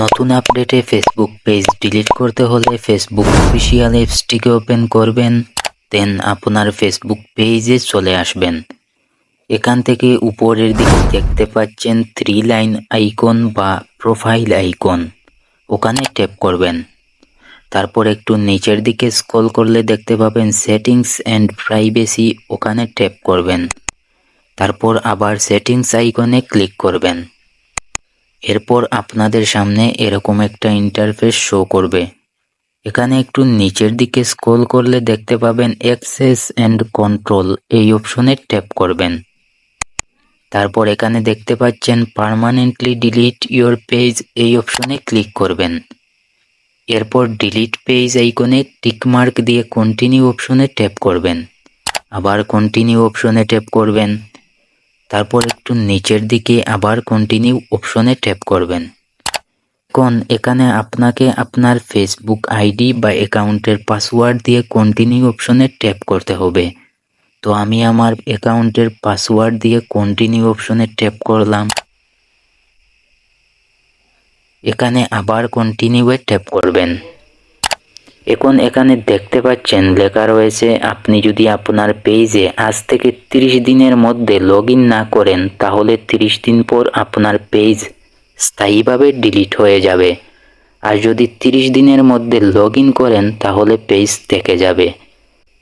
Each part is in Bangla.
নতুন আপডেটে ফেসবুক পেজ ডিলিট করতে হলে ফেসবুক অফিসিয়াল অ্যাপসটিকে ওপেন করবেন দেন আপনার ফেসবুক পেজে চলে আসবেন। এখান থেকে উপরের দিকে দেখতে পাচ্ছেন থ্রি লাইন আইকন বা প্রোফাইল আইকন ওখানে ট্যাপ করবেন। তারপর একটু নিচের দিকে স্ক্রল করলে দেখতে পাবেন সেটিংস অ্যান্ড প্রাইভেসি ওখানে ট্যাপ করবেন। তারপর আবার সেটিংস আইকনে ক্লিক করবেন। এরপর আপনাদের সামনে এরকম একটা ইন্টারফেস শো করবে। এখানে একটু নিচের দিকে স্ক্রল করলে দেখতে পাবেন অ্যাক্সেস অ্যান্ড কন্ট্রোল এই অপশনে ট্যাপ করবেন। তারপর এখানে দেখতে পাচ্ছেন পার্মানেন্টলি ডিলিট ইওর পেজ এই অপশনে ক্লিক করবেন। এরপর ডিলিট পেজ আইকনে টিকমার্ক দিয়ে কন্টিনিউ অপশনে ট্যাপ করবেন। আবার কন্টিনিউ অপশনে ট্যাপ করবেন। তারপর একটু নিচের দিকে আবার কন্টিনিউ অপশনে ট্যাপ করবেন। কোন, এখানে আপনাকে আপনার ফেসবুক আইডি বা অ্যাকাউন্টের পাসওয়ার্ড দিয়ে কন্টিনিউ অপশনে ট্যাপ করতে হবে। তো আমি আমার অ্যাকাউন্টের পাসওয়ার্ড দিয়ে কন্টিনিউ অপশনে ট্যাপ করলাম। এখানে আবার কন্টিনিউয়ে ট্যাপ করবেন। এখন এখানে দেখতে পাচ্ছেন লেখা রয়েছে, আপনি যদি আপনার পেজে আজ থেকে 30 দিনের মধ্যে লগ না করেন, তাহলে 30 দিন পর আপনার পেজ স্থায়ীভাবে ডিলিট হয়ে যাবে। আর যদি 30 দিনের মধ্যে লগ করেন, তাহলে পেজ থেকে যাবে।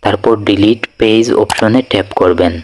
তারপর ডিলিট পেজ অপশনে ট্যাপ করবেন।